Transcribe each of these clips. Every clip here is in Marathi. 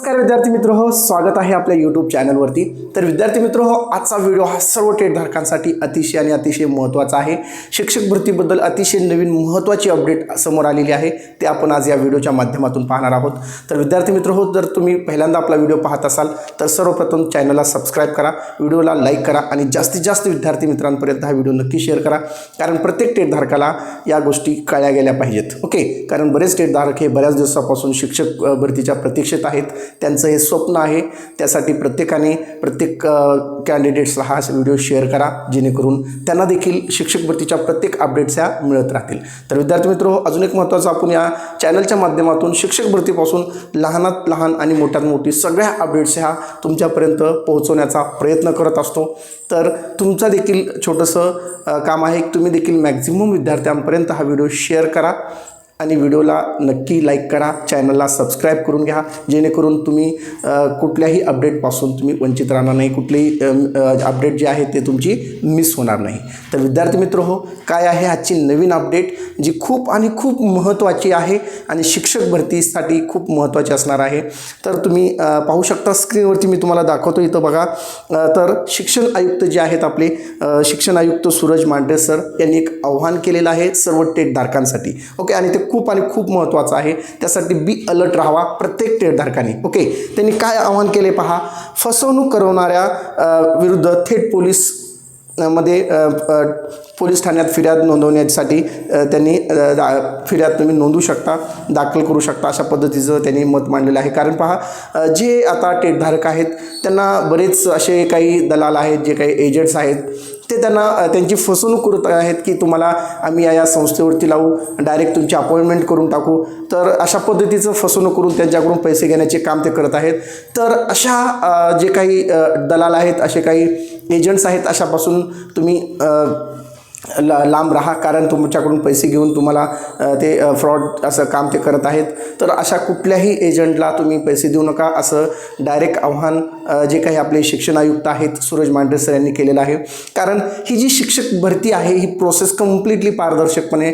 नमस्कार विद्यार्थी मित्र हो स्वागत आहे आपल्या यूट्यूब चॅनलवरती तर विद्यार्थी मित्र हो आजचा व्हिडिओ हा सर्व टेटधारकांसाठी अतिशय आणि अतिशय महत्त्वाचा आहे. शिक्षक भरतीबद्दल अतिशय नवीन महत्त्वाची अपडेट समोर आलेली आहे. ते आपण आज या व्हिडिओच्या माध्यमातून पाहणार आहोत. तर विद्यार्थी मित्र हो जर तुम्ही पहिल्यांदा आपला व्हिडिओ पाहत असाल तर सर्वप्रथम चॅनलला सबस्क्राईब करा. व्हिडिओला लाईक करा आणि जास्तीत जास्त विद्यार्थी मित्रांपर्यंत हा व्हिडिओ नक्की शेअर करा. कारण प्रत्येक टेटधारकाला या गोष्टी कळल्या गेल्या पाहिजेत. ओके कारण बरेच टेटधारक हे बऱ्याच दिवसापासून शिक्षक भरतीच्या प्रतीक्षेत आहेत. त्यांचं हे स्वप्न आहे. त्यासाठी प्रत्येकाने प्रत्येक कॅन्डिडेट्सला हा व्हिडिओ शेअर करा. जेणेकरून त्यांना देखील शिक्षक भरतीच्या प्रत्येक अपडेट्स ह्या मिळत राहतील. तर विद्यार्थी मित्र अजून एक महत्त्वाचं आपण या चॅनलच्या माध्यमातून शिक्षक भरतीपासून लहानात लहान आणि मोठ्यात मोठी सगळ्या अपडेट्स ह्या तुमच्यापर्यंत पोहोचवण्याचा प्रयत्न करत असतो. तर तुमचा देखील छोटंसं काम आहे. तुम्ही देखील मॅक्झिमम विद्यार्थ्यांपर्यंत हा व्हिडिओ शेअर करा. आणि व्हिडिओला नक्की लाईक करा चॅनलला सबस्क्राईब करून घ्या जेणेकरून तुम्ही कुठल्याही अपडेटपासून तुम्ही वंचित राहणार नाही कुठलेही अपडेट जे आहे ते तुमची मिस होणार नाही. तर विद्यार्थी मित्र हो काय आहे आजची नवीन अपडेट जी खूप आणि खूप महत्त्वाची आहे आणि शिक्षक भरतीसाठी खूप महत्त्वाची असणार आहे. तर तुम्ही पाहू शकता स्क्रीनवरती मी तुम्हाला दाखवतो इथं बघा. तर शिक्षण आयुक्त जे आहेत आपले शिक्षण आयुक्त सूरज मांढरे सर यांनी एक आव्हान केलेलं आहे सर्व टेटधारकांसाठी ओके आणि ते खूप आणि खूप महत्त्वाचं आहे. त्यासाठी बी अलर्ट राहावा प्रत्येक टेटधारकांनी ओके त्यांनी काय आव्हान केले पहा? फसवणूक करवणाऱ्या विरुद्ध थेट पोलीसमध्ये पोलीस ठाण्यात फिर्याद नोंदवण्यासाठी त्यांनी दा- फिर्याद तुम्ही नोंदवू शकता दाखल करू शकता अशा पद्धतीचं त्यांनी मत मांडलेलं आहे. कारण पहा जे आता टेटधारक आहेत त्यांना बरेच असे काही दलाल आहेत जे काही एजंट्स आहेत ते त्यांना त्यांची फसवणूक करत आहेत की तुम्हाला आम्ही या या संस्थेवरती लावू डायरेक्ट तुमची अपॉइंटमेंट करून टाकू. तर अशा पद्धतीचं फसवणूक करून त्यांच्याकडून पैसे घेण्याचे काम ते करत आहेत. तर अशा जे काही दलाल आहेत असे काही एजंट्स आहेत अशापासून तुम्ही ला लांब राहा कारण तुमच्याकडून पैसे घेऊन तुम्हाला ते फ्रॉड असं काम ते करत आहेत. तर अशा कुठल्याही एजंटला तुम्ही पैसे देऊ नका असं डायरेक्ट आव्हान जे काही आपले शिक्षण आयुक्त आहेत सूरज मांढरे सर यांनी केलेलं आहे. कारण ही जी शिक्षक भरती आहे ही प्रोसेस कम्प्लिटली पारदर्शकपणे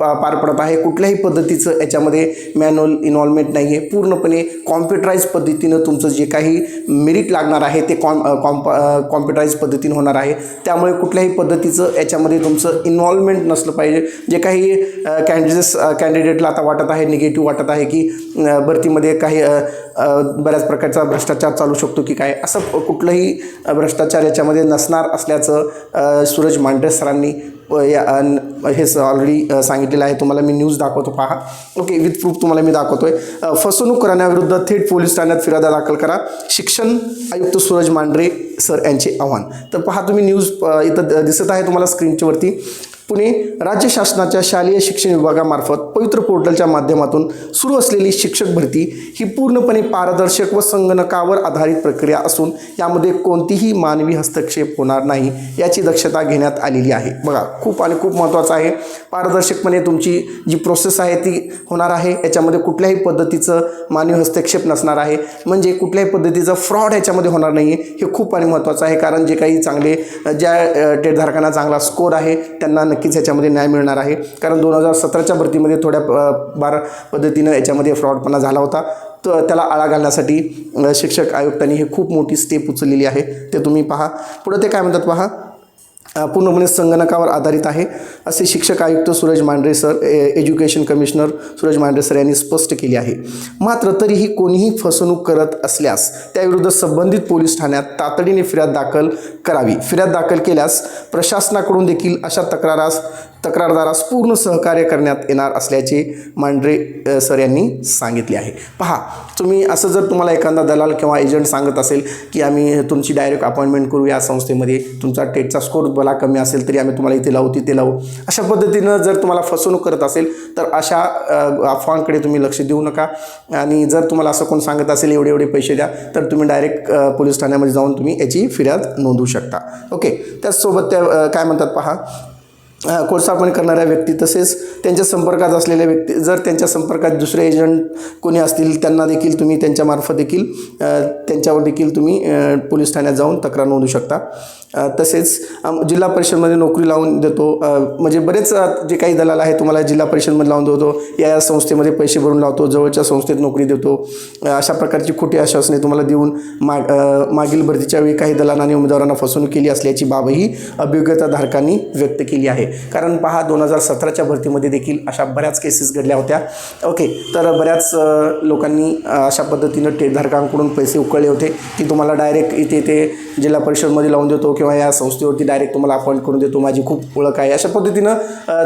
पार पडत आहे. कुठल्याही पद्धतीचं याच्यामध्ये मॅन्युअल इन्व्हॉल्वमेंट नाही आहे पूर्णपणे कॉम्प्युटराईज पद्धतीनं तुमचं जे काही मेरिट लागणार आहे ते कॉम कॉम्प कॉम्प्युटराईज पद्धतीनं होणार आहे. त्यामुळे कुठल्याही पद्धतीचं याच्या याच्यामध्ये तुमचं इन्व्हॉल्वमेंट नसलं पाहिजे. जे काही कॅन्डिडेट्स कॅन्डिडेटला आता वाटत आहे निगेटिव्ह वाटत आहे की भरतीमध्ये काही बऱ्याच प्रकारचा भ्रष्टाचार चालू शकतो की काय असं कुठलंही भ्रष्टाचार याच्यामध्ये नसणार असल्याचं सूरज मांढरे सरांनी या अ, हे ऑलरेडी सांगितलेलं आहे. तुम्हाला मी न्यूज दाखवतो पहा. ओके विथ प्रूफ तुम्हाला मी दाखवतोय. आहे फसवणूक करण्याविरुद्ध थेट पोलीस ठाण्यात फिर्यादा दाखल करा. शिक्षण आयुक्त सूरज मांढरे सर यांचे आव्हान. तर पहा तुम्ही न्यूज इथं द- दिसत आहे तुम्हाला स्क्रीनच्यावरती पुणे राज्य शासनाच्या शालेय शिक्षण विभागामार्फत पवित्र पोर्टलच्या माध्यमातून सुरू असलेली शिक्षक भरती ही पूर्णपणे पारदर्शक व संगणकावर आधारित प्रक्रिया असून यामध्ये कोणतीही मानवी हस्तक्षेप होणार नाही याची दक्षता घेण्यात आलेली आहे. बघा खूप आणि खूप महत्त्वाचं आहे. पारदर्शकपणे तुमची जी प्रोसेस आहे ती होणार आहे. याच्यामध्ये कुठल्याही पद्धतीचं मानवी हस्तक्षेप नसणार आहे. म्हणजे कुठल्याही पद्धतीचं फ्रॉड याच्यामध्ये होणार नाही आहे हे खूप आणि महत्त्वाचं आहे. कारण जे काही चांगले ज्या टेटधारकांना चांगला स्कोर आहे त्यांना नक्कीच याच्यामध्ये न्याय मिळणार आहे. कारण दोन हजार सतराच्या भरतीमध्ये थोड्या बारा बार पद्धतीनं याच्यामध्ये फ्रॉडपणा झाला होता. तर त्याला आळा घालण्यासाठी शिक्षक आयुक्तांनी हे खूप मोठी स्टेप उचललेली आहे. ते तुम्ही पहा. पुढं ते काय म्हणतात पहा? पूर्णपणे संगणकावर आधारित आहे. असे शिक्षक आयुक्त Suraj Mandhare sir A education commissioner Suraj Mandhare sir यांनी स्पष्ट केले आहे. मात्र तरीही कोणीही फसवणूक करत असल्यास त्याविरुद्ध संबंधित पोलीस ठाण्यात तातडीने फिर्याद दाखल करावी. फिर्याद दाखल केल्यास प्रशासनाकडून देखील अशा तक्रारास तक्रारदारास पूर्ण सहकार्य करण्यात येणार असल्याचे मांढरे सर यांनी सांगितले आहे. पहा तुम्ही असं जर तुम्हाला एखादा दलाल किंवा एजंट सांगत असेल की आम्ही तुमची डायरेक्ट अपॉइंटमेंट करू या संस्थेमध्ये तुमचा टेटचा स्कोर भला कमी असेल तरी आम्ही तुम्हाला इथे लावू तिथे लावू. अशा पद्धतीनं जर तुम्हाला फसवणूक करत असेल तर अशा अफवांकडे तुम्ही लक्ष देऊ नका. आणि जर तुम्हाला असं कोण सांगत असेल एवढे एवढे पैसे द्या तर तुम्ही डायरेक्ट पोलीस ठाण्यामध्ये जाऊन तुम्ही याची फिर्याद नोंदवू शकता. ओके त्याचसोबत त्या काय म्हणतात पहा? कोळसापण करणाऱ्या व्यक्ती तसेच त्यांच्या संपर्कात असलेल्या व्यक्ती जर त्यांच्या संपर्कात दुसरे एजंट कोणी असतील त्यांना देखील तुम्ही त्यांच्यामार्फत देखील त्यांच्यावर देखील तुम्ही पोलीस ठाण्यात जाऊन तक्रार नोंदवू शकता. तसेच जिल्हा परिषदमध्ये नोकरी लावून देतो. म्हणजे बरेच जे काही दलाल आहे तुम्हाला जिल्हा परिषदमध्ये लावून देतो. या या संस्थेमध्ये पैसे भरून लावतो जवळच्या संस्थेत नोकरी देतो. अशा प्रकारची खोटी आश्वासने तुम्हाला देऊन माग मागील भरतीच्या वेळी काही दलालांनी उमेदवारांना फसवणूक केली असल्याची बाबही अभियोग्यताधारकांनी व्यक्त केली आहे. कारण पहा दोन हजार सतराच्या भरतीमध्ये देखील अशा बऱ्याच केसेस घडल्या होत्या. ओके तर बऱ्याच लोकांनी अशा पद्धतीनं टेधारकांकडून पैसे उकळले होते. की तुम्हाला डायरेक्ट इथे ते जिल्हा परिषदमध्ये लावून देतो किंवा या संस्थेवरती डायरेक्ट तुम्हाला अपॉइंट करून देतो. माझी खूप ओळख आहे. अशा पद्धतीनं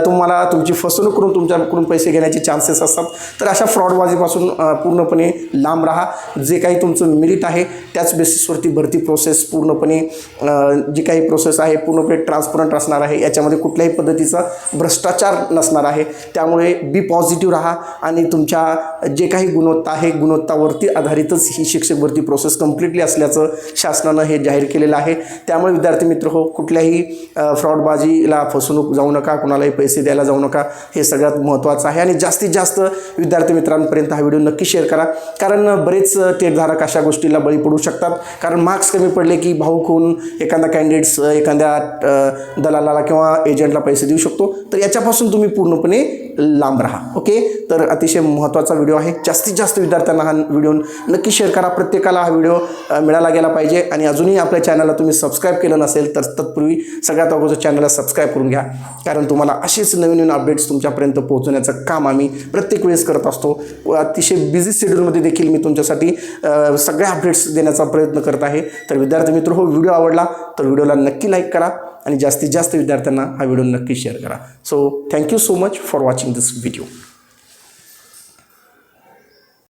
तुम्हाला तुमची फसवणूक करून तुमच्याकडून पैसे घेण्याचे चान्सेस असतात. तर अशा फ्रॉडबाजीपासून पूर्णपणे लांब राहा. जे काही तुमचं मेरिट आहे त्याच बेसिसवरती भरती प्रोसेस पूर्णपणे जी काही प्रोसेस आहे पूर्णपणे ट्रान्सपरंट असणार आहे. याच्यामध्ये कुठल्याही पद्धतीचा भ्रष्टाचार नसणार आहे. त्यामुळे बी पॉझिटिव्ह राहा आणि तुमच्या जे काही गुणवत्ता आहे गुणवत्तावरती आधारितच ही शिक्षक भरती प्रोसेस कम्प्लिटली असल्याचं शासनानं हे जाहीर केलेलं आहे. त्यामुळे विद्यार्थी मित्र हो कुठल्याही फ्रॉडबाजीला फसवणूक जाऊ नका कुणालाही पैसे द्यायला जाऊ नका हे सगळ्यात महत्त्वाचं आहे. आणि जास्तीत जास्त विद्यार्थी मित्रांपर्यंत हा व्हिडिओ नक्की शेअर करा. कारण बरेच टेटधारक अशा गोष्टीला बळी पडू शकतात. कारण मार्क्स कमी पडले की भाऊ होऊन एखादा कॅन्डिडेट्स एखाद्या दलालाला किंवा एजंटला पैसे देऊ शकतो. तर याच्यापासून तुम्ही पूर्णपणे लांब राहा. ओके तर अतिशय महत्त्वाचा व्हिडिओ आहे. जास्तीत जास्त विद्यार्थ्यांना हा व्हिडिओ नक्की शेअर करा. प्रत्येकाला हा व्हिडिओ मिळाला गेला पाहिजे. आणि अजूनही आपल्या चॅनलला तुम्ही सबस्क्राईब केलं नसेल तर तत्पूर्वी सगळ्यात अगोदर चॅनलला सबस्क्राईब करून घ्या. कारण तुम्हाला असेच नवीन नवीन अपडेट्स तुमच्यापर्यंत पोहोचवण्याचं काम आम्ही प्रत्येक वेळेस करत असतो. व अतिशय बिझी शेड्यूलमध्ये देखील मी तुमच्यासाठी सगळ्या अपडेट्स देण्याचा प्रयत्न करत आहे. तर विद्यार्थी मित्र हो व्हिडिओ आवडला तर व्हिडिओला नक्की लाईक करा. आणि जास्तीत जास्त विद्यार्थ्यांना हा व्हिडिओ नक्की शेअर करा. So thank you so much for watching this video